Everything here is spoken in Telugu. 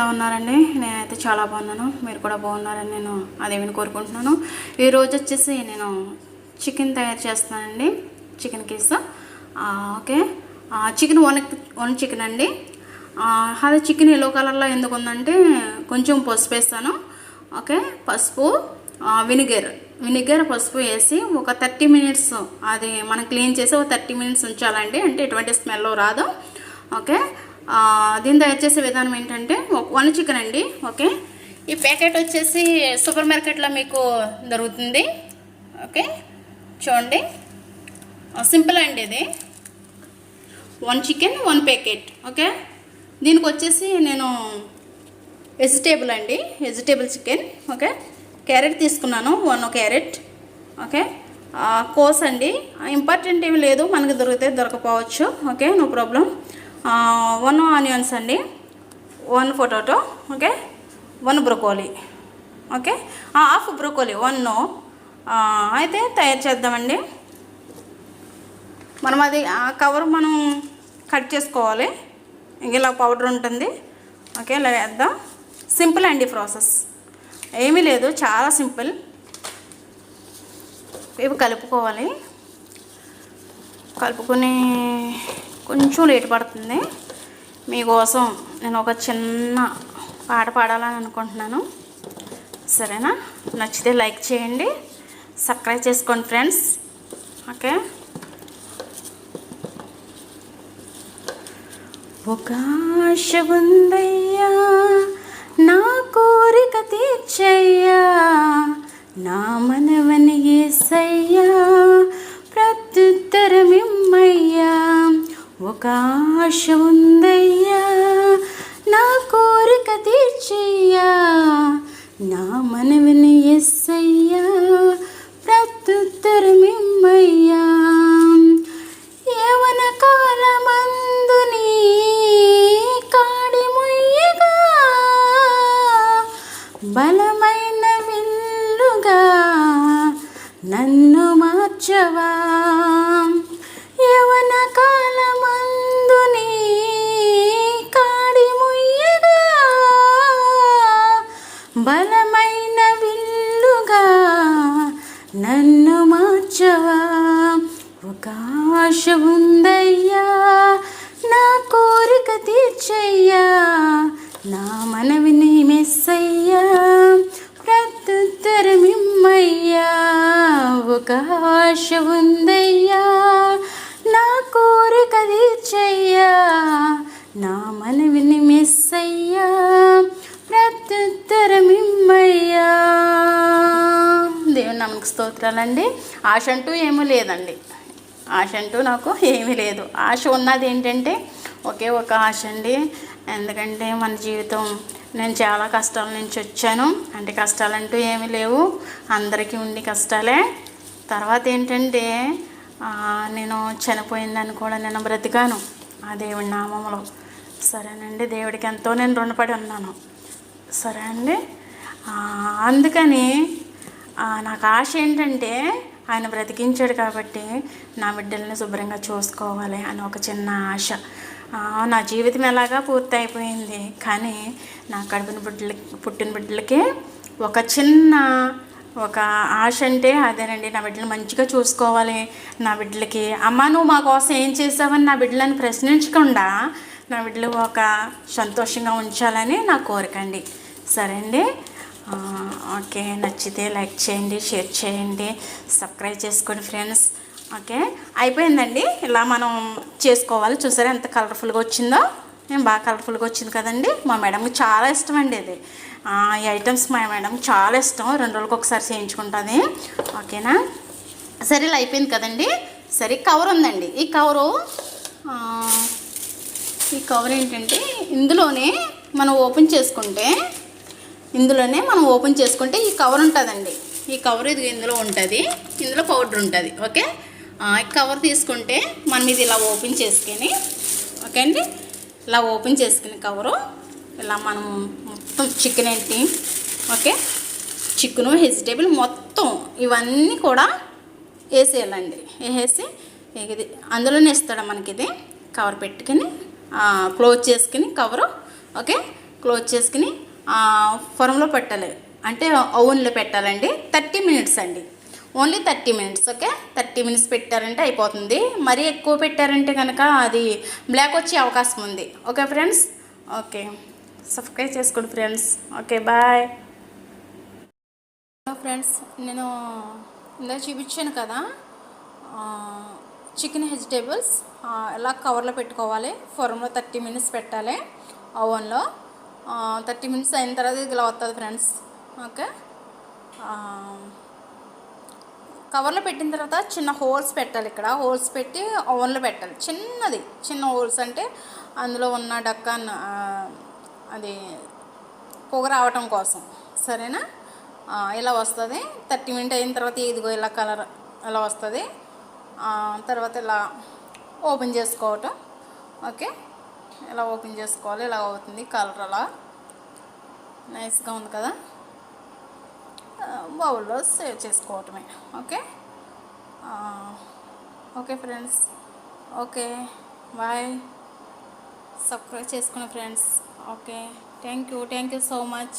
ఎలా ఉన్నారండి? నేనైతే చాలా బాగున్నాను. మీరు కూడా బాగున్నారని నేను అదేమని కోరుకుంటున్నాను. ఈరోజు వచ్చేసి నేను చికెన్ తయారు చేస్తున్నానండి. Chicken case. Okay. Chicken one one chicken అండి. అదే చికెన్ ఎల్లో కలర్లో ఎందుకు ఉందంటే కొంచెం పసుపు వేస్తాను. ఓకే. పసుపు వినిగర్. వినిగర్ పసుపు వేసి ఒక థర్టీ మినిట్స్ అది మనం క్లీన్ చేసి ఒక థర్టీ మినిట్స్ ఉంచాలండి. అంటే ఎటువంటి స్మెల్ రాదు. ఓకే. దీని దయచేసే తయారు చేసే విధానం ఏంటంటే వన్ చికెన్ అండి ఓకే? ఈ ప్యాకెట్ వచ్చేసి సూపర్ మార్కెట్లో మీకు దొరుకుతుంది ఓకే? చూడండి. సింపుల్ అండి ఇది. One chicken one packet okay? దీనికి వచ్చేసి నేను వెజిటేబుల్ అండి వెజిటేబుల్ చికెన్ ఓకే? క్యారెట్ తీసుకున్నాను వన్ క్యారెట్ ఓకే? కోస్ అండి. ఇంపార్టెంట్ ఏమి లేదు మనకి దొరికితే దొరకపోవచ్చు okay? No problem. One onions అండి. One potato okay? One broccoli okay? Half broccoli one అయితే తయారు చేద్దామండి. మనం అది ఆ కవర్ మనం కట్ చేసుకోవాలి. ఇలా పౌడర్ ఉంటుంది. ఓకే ఇలా వేద్దాం. సింపుల్ అండి ప్రాసెస్ ఏమీ లేదు చాలా సింపుల్ ఇవి కలుపుకోవాలి. కలుపుకుని కొంచెం లేట్ పడుతుంది. మీకోసం నేను ఒక చిన్న పాట పాడాలని అనుకుంటున్నాను. సరేనా? నచ్చితే లైక్ చేయండి. సబ్స్క్రైబ్ చేసుకోండి ఫ్రెండ్స్. ఓకే? ఒక ఆశ ఉందయ్యా. ఆశ ఉందయ్యా నా కోరిక తీర్చయ్యా నా మనవిని ఎస్సయ్యా ప్రత్యుత్తరమిమ్మయ్యా. యవన కాలమందుని కాడి ముయ్యగా బలమైన విల్లుగా నన్ను మార్చవా. మనవిని మెస్సయ్యా ప్రత్యుత్తరమిమ్మయ్యా ఒక ఆశ ఉందయ్యా నా కోరిక తీర్చయ్యా నా మనవిని మెస్సయ్యా ప్రత్యుత్తరమిమ్మయ్యా. దేవుని నమ్మక స్తోత్రాలండి. ఆశ అంటూ ఏమీ లేదండి. ఆశ అంటూ నాకు ఏమీ లేదు. ఆశ ఉన్నది ఏంటంటే ఒకే ఒక ఆశ అండి. ఎందుకంటే మన జీవితం నేను చాలా కష్టాల నుంచి వచ్చాను. అంటే కష్టాలంటూ ఏమీ లేవు. అందరికీ ఉండి కష్టాలే. తర్వాత ఏంటంటే నేను చనిపోయిందని కూడా నేను బ్రతికాను ఆ దేవుడి నామంలో. సరేనండి దేవుడికి ఎంతో నేను రుణపడి ఉన్నాను. సరే అండి. అందుకని నాకు ఆశ ఏంటంటే ఆయన బ్రతికించాడు కాబట్టి నా బిడ్డల్ని శుభ్రంగా చూసుకోవాలి అని ఒక చిన్న ఆశ. నా జీవితం ఎలాగా పూర్తి అయిపోయింది కానీ నా కడుపున బిడ్డలకి పుట్టిన బిడ్డలకి ఒక చిన్న ఒక ఆశ అంటే అదేనండి. నా బిడ్డలు మంచిగా చూసుకోవాలి. నా బిడ్డలకి అమ్మ నువ్వు మా కోసం ఏం చేసావని నా బిడ్డలను ప్రశ్నించకుండా నా బిడ్డలు ఒక సంతోషంగా ఉంచాలని నా కోరిక అండి. సరే అండి. ఓకే. నచ్చితే లైక్ చేయండి షేర్ చేయండి. సబ్స్క్రైబ్ చేసుకోండి ఫ్రెండ్స్. ఓకే అయిపోయిందండి. ఇలా మనం చేసుకోవాలి. చూసారా ఎంత కలర్ఫుల్గా వచ్చిందో? నేను బాగా కలర్ఫుల్గా వచ్చింది కదండి. మా మేడంకి చాలా ఇష్టం అండి ఇది. ఈ ఐటమ్స్ మా మేడం చాలా ఇష్టం. రెండు రోజులకు ఒకసారి చేయించుకుంటుంది ఓకేనా? సరే ఇలా అయిపోయింది కదండి. సరే కవర్ ఉందండి. ఈ కవరు ఈ కవర్ ఏంటంటే ఇందులోనే మనం ఓపెన్ చేసుకుంటే ఇందులోనే మనం ఓపెన్ చేసుకుంటే ఈ కవర్ ఉంటుందండి. ఈ కవర్ ఇది ఇందులో ఉంటుంది. ఇందులో పౌడర్ ఉంటుంది. ఓకే? కవర్ తీసుకుంటే మనం ఇది ఇలా ఓపెన్ చేసుకొని ఓకే అండి? ఇలా ఓపెన్ చేసుకుని కవరు ఇలా మనం మొత్తం చికెన్ ఏంటి ఓకే చికెను వెజిటేబుల్ మొత్తం ఇవన్నీ కూడా వేసేయాలండి. వేసేసి ఇది అందులోనే ఇస్తాడు మనకి ఇది. కవర్ పెట్టుకుని క్లోజ్ చేసుకుని కవరు ఓకే క్లోజ్ చేసుకుని ఫరంలో పెట్టాలి. అంటే ఓవెన్లో పెట్టాలండి. థర్టీ మినిట్స్ అండి. Only thirty minutes okay? Thirty minutes పెట్టారంటే అయిపోతుంది. మరీ ఎక్కువ పెట్టారంటే కనుక అది బ్లాక్ వచ్చే అవకాశం ఉంది. Okay friends? ఓకే. సబ్స్క్రైబ్ చేసుకోండి friends. Okay bye. Hello friends నేను ఇందాక చూపించాను కదా చికెన్ వెజిటేబుల్స్ ఎలా కవర్లో పెట్టుకోవాలి ఫోరంలో థర్టీ మినిట్స్ పెట్టాలి ఓవెన్లో. థర్టీ మినిట్స్ అయిన తర్వాత ఇది ఇలా వస్తుంది ఫ్రెండ్స్. ఓకే? కవర్లో పెట్టిన తర్వాత చిన్న హోల్స్ పెట్టాలి ఇక్కడ. హోల్స్ పెట్టి ఓవెన్లో పెట్టాలి. చిన్నది. చిన్న హోల్స్ అంటే అందులో ఉన్న డక్కన్ అది పొగ రావటం కోసం. సరేనా? ఇలా వస్తుంది. థర్టీ మినిట్ అయిన తర్వాత ఇదిగో ఇలా కలర్ ఇలా వస్తుంది. తర్వాత ఇలా ఓపెన్ చేసుకోవటం. ఓకే? ఇలా ఓపెన్ చేసుకోవాలి. ఇలా అవుతుంది కలర్ అలా. నైస్గా ఉంది కదా? బౌల్లో సేవ్ చేసుకోవటమే. Okay? Okay friends. Okay. Bye. Subscribe చేసుకున్న friends. Okay. Thank you thank you so much.